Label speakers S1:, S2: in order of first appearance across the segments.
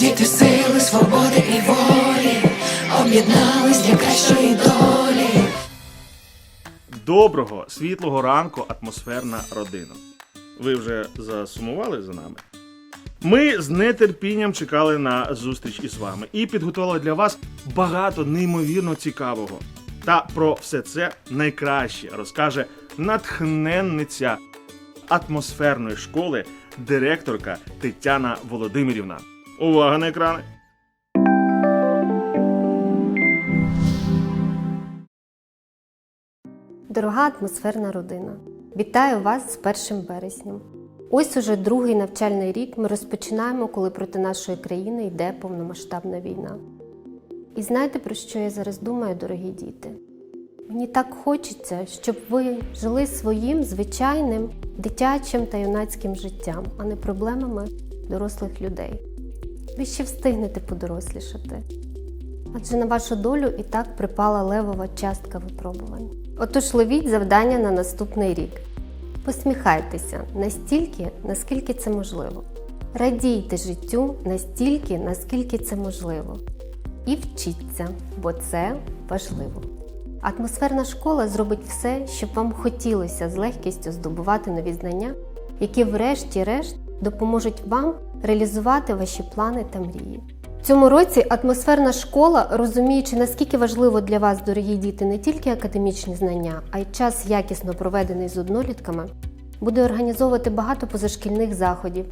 S1: Діти сили, свободи і волі, об'єднались для кращої долі.
S2: Доброго світлого ранку, атмосферна родина. Ви вже засумували за нами? Ми з нетерпінням чекали на зустріч із вами і підготували для вас багато неймовірно цікавого. Та про все це найкраще розкаже натхненниця атмосферної школи, директорка Тетяна Володимирівна. Увага на екрани!
S3: Дорога атмосферна родина, вітаю вас з 1 березням. Ось уже другий навчальний рік ми розпочинаємо, коли проти нашої країни йде повномасштабна війна. І знаєте, про що я зараз думаю, дорогі діти? Мені так хочеться, щоб ви жили своїм звичайним дитячим та юнацьким життям, а не проблемами дорослих людей. Ви ще встигнете подорослішати. Адже на вашу долю і так припала левова частка випробувань. Отож ловіть завдання на наступний рік. Посміхайтеся настільки, наскільки це можливо. Радійте життю настільки, наскільки це можливо. І вчіться, бо це важливо. Атмосферна школа зробить все, щоб вам хотілося з легкістю здобувати нові знання, які, врешті-решт, допоможуть вам реалізувати ваші плани та мрії. В цьому році атмосферна школа, розуміючи, наскільки важливо для вас, дорогі діти, не тільки академічні знання, а й час якісно проведений з однолітками, буде організовувати багато позашкільних заходів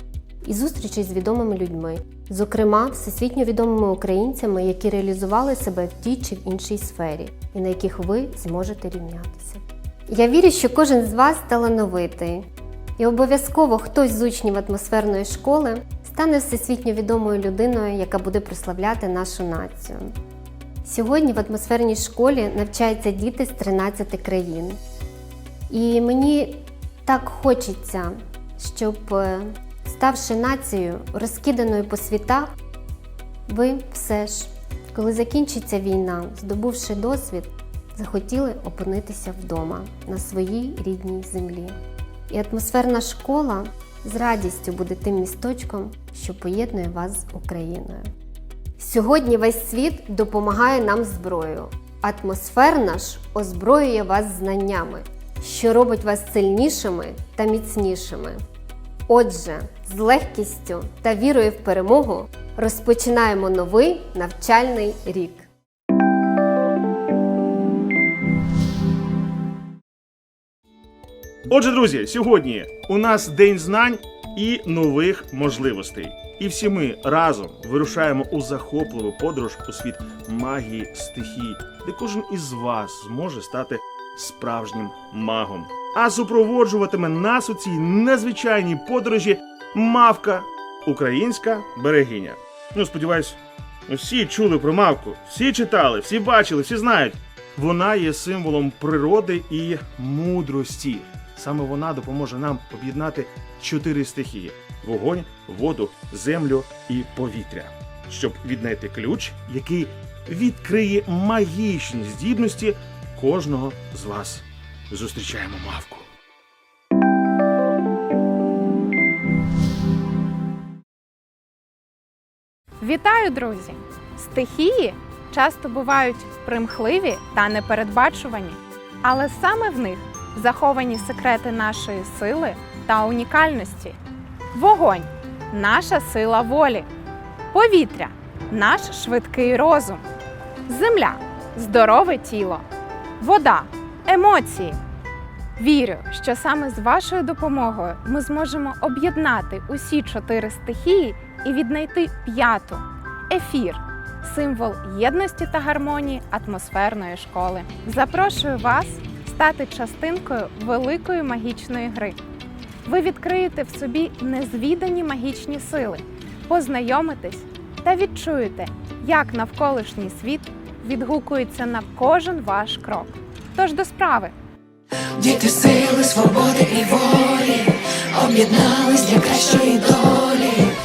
S3: і зустрічей з відомими людьми, зокрема всесвітньо відомими українцями, які реалізували себе в тій чи в іншій сфері, і на яких ви зможете рівнятися. Я вірю, що кожен з вас талановитий, і обов'язково хтось з учнів атмосферної школи стане всесвітньо відомою людиною, яка буде прославляти нашу націю. Сьогодні в атмосферній школі навчаються діти з 13 країн. І мені так хочеться, щоб, е, ставши нацією, розкиданою по світах, ви все ж, коли закінчиться війна, здобувши досвід, захотіли опинитися вдома на своїй рідній землі. І атмосферна школа з радістю буде тим місточком, що поєднує вас з Україною. Сьогодні весь світ допомагає нам зброєю. Атмосферна ж озброює вас знаннями, що робить вас сильнішими та міцнішими. Отже, з легкістю та вірою в перемогу розпочинаємо новий навчальний рік.
S2: Отже, друзі, сьогодні у нас день знань і нових можливостей. І всі ми разом вирушаємо у захопливу подорож у світ магії стихій, де кожен із вас зможе стати справжнім магом. А супроводжуватиме нас у цій незвичайній подорожі мавка, українська берегиня. Ну, сподіваюсь, всі чули про мавку, всі читали, всі бачили, всі знають. Вона є символом природи і мудрості. Саме вона допоможе нам об'єднати чотири стихії: вогонь, воду, землю і повітря, щоб віднайти ключ, який відкриє магічні здібності кожного з вас. Зустрічаємо мавку.
S4: Вітаю, друзі! Стихії часто бувають примхливі та непередбачувані, але саме в них заховані секрети нашої сили та унікальності. Вогонь наша сила волі, повітря наш швидкий розум, земля здорове тіло, вода емоції. Вірю, що саме з вашою допомогою ми зможемо об'єднати усі чотири стихії і віднайти п'яту ефір символ єдності та гармонії атмосферної школи. Запрошую вас стати частинкою великої магічної гри. Ви відкриєте в собі незвідані магічні сили, познайомитесь та відчуєте, як навколишній світ відгукується на кожен ваш крок. Тож до справи!
S1: Діти сили, свободи і волі, об'єднались для кращої долі.